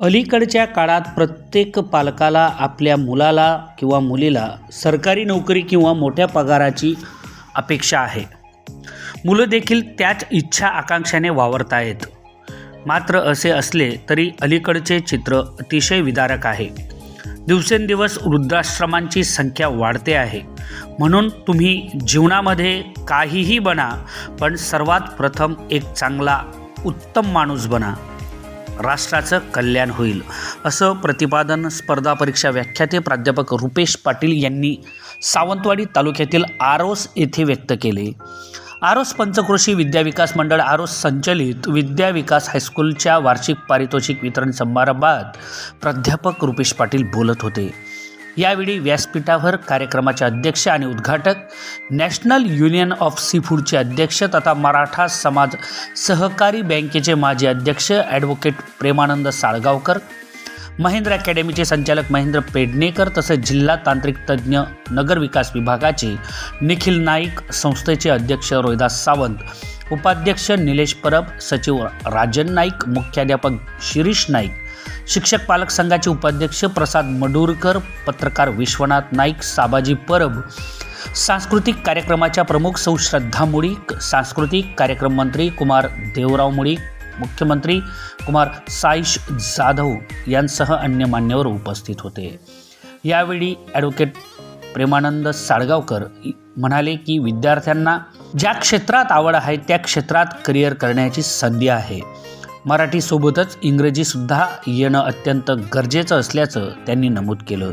अलीकडच्या काळात प्रत्येक पालकाला आपल्या मुलाला किंवा मुलीला सरकारी नोकरी किंवा मोठ्या पगाराची अपेक्षा आहे. मुलं देखील त्याच इच्छा आकांक्षाने वावरत आहेत. मात्र असे असले तरी अलीकडचे चित्र अतिशय विदारक आहे. दिवसेंदिवस वृद्धाश्रमांची संख्या वाढते आहे. म्हणून तुम्ही जीवनामध्ये काहीही बना पण सर्वात प्रथम एक चांगला उत्तम माणूस बना. राष्ट्राचं कल्याण होईल. असं प्रतिपादन स्पर्धा परीक्षा व्याख्याते प्राध्यापक रुपेश पाटील यांनी सावंतवाडी तालुक्यातील आरोस येथे व्यक्त केले. आरोस पंचक्रोशी विद्या विकास मंडळ आरोस संचलित विद्या विकास हायस्कूलच्या वार्षिक पारितोषिक वितरण समारंभात प्राध्यापक रुपेश पाटील बोलत होते. यावेळी व्यासपीठावर कार्यक्रमाचे अध्यक्ष आणि उद्घाटक नॅशनल युनियन ऑफ सी फूडचे अध्यक्ष तथा मराठा समाज सहकारी बँकेचे माजी अध्यक्ष ॲडव्होकेट प्रेमानंद साळगावकर महेंद्र अकॅडमीचे संचालक महेंद्र पेडणेकर तसेच जिल्हा तांत्रिक तज्ज्ञ नगर विकास विभागाचे निखिल नाईक संस्थेचे अध्यक्ष रोहिदास सावंत उपाध्यक्ष निलेश परब सचिव राजन नाईक मुख्याध्यापक शिरीष नाईक शिक्षक पालक संघाचे उपाध्यक्ष प्रसाद मडूरकर पत्रकार विश्वनाथ नाईक साबाजी परब सांस्कृतिक कार्यक्रमाच्या प्रमुख सौ श्रद्धा मुळीक सांस्कृतिक कार्यक्रम मंत्री कुमार देवराव मुळीक मुख्यमंत्री कुमार साईश जाधव यांसह अन्य मान्यवर उपस्थित होते. यावेळी ॲडव्होकेट प्रेमानंद साळगावकर म्हणाले की विद्यार्थ्यांना ज्या क्षेत्रात आवड आहे त्या क्षेत्रात करिअर करण्याची संधी आहे. मराठीसोबतच इंग्रजीसुद्धा येणं अत्यंत गरजेचं असल्याचं त्यांनी नमूद केलं.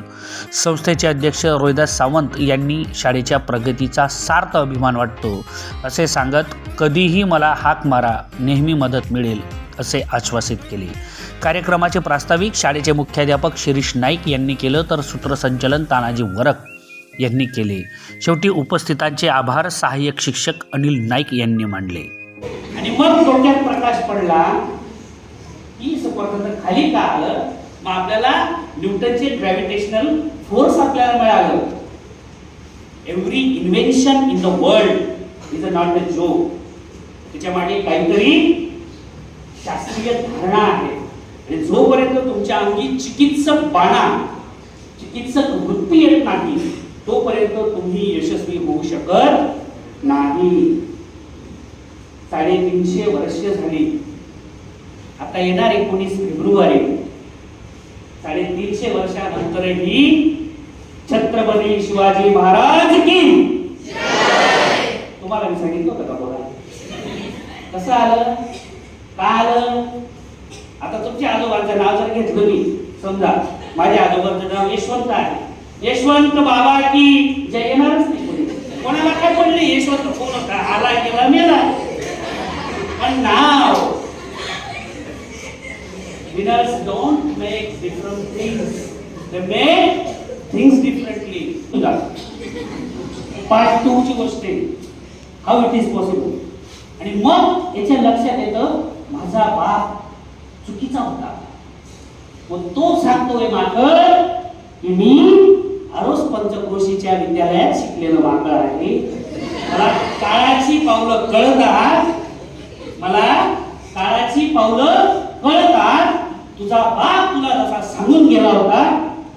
संस्थेचे अध्यक्ष रोहिदास सावंत यांनी शाळेच्या प्रगतीचा सार्थ अभिमान वाटतो असे सांगत कधीही मला हाक मारा नेहमी मदत मिळेल असे आश्वासित केले. कार्यक्रमाचे प्रास्ताविक शाळेचे मुख्याध्यापक शिरीष नाईक यांनी केलं तर सूत्रसंचलन तानाजी वरक यांनी केले. शेवटी उपस्थितांचे आभार सहाय्यक शिक्षक अनिल नाईक यांनी मांडले आणि मग डोक्यात प्रकाश पडला की सफरचंद खाली का आलं? मग आपल्याला न्यूटनचे ग्रॅव्हिटेशनल फोर्स आपल्याला मिळालं. Every invention in the world is a not a joke त्याच्यामागे काहीतरी शास्त्रीय धारणा आहे. आणि जोपर्यंत तुमच्या अंगी चिकित्सक बाणा चिकित्सक वृत्ती येत नाही तोपर्यंत तुम्ही यशस्वी होऊ शकत नाही. साडेतीनशे वर्ष झाली. आता येणार एकोणीस फेब्रुवारी. साडेतीनशे वर्षानंतरही छत्रपती शिवाजी महाराज की तुम्हाला मी सांगितलं होतं का बोला कसं आलं? का आलं? आता तुमच्या आजोबांचं नाव जर घेतलं मी समजा माझ्या आजोबांचं नाव यशवंत आहे. यशवंत बाबा की जय येणारच नाही कोणी. कोणाला काय पडले यशवंत फोन होता? आला गेला मेला. पण नाव. winners don't make different things. They make things differently. Part two ची गोष्ट आहे. हाऊ इट इज पॉसिबल आणि मग याच्या लक्षात येतं माझा बाप चुकीचा होता. मग तो सांगतोय माकड की मी पंचक्रोशीच्या विद्यालयात शिकलेलं माकड आहे. मला काळाची पावलं कळतात मला काळाची पावलं कळतात तुझा बाप तुला जसा सांगून गेला होता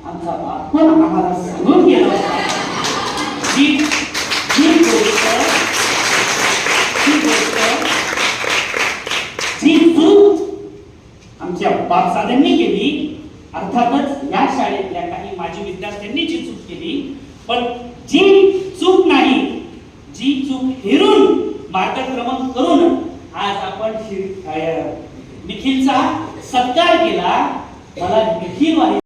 आमचा बाप पण आम्हाला सांगून गेला होता. जी जी गोष्ट जी गोष्ट जी चूक आमच्या बापसाद्यांनी केली अर्थातच या शाळेतल्या काही माझी विद्यार्थ्यांनी जी चूक केली पण जी चूक नाही जी चूक हेरून मार्गक्रमण करून आज आपण निखिलचा सत्कार केला मला निखिल वाहिनी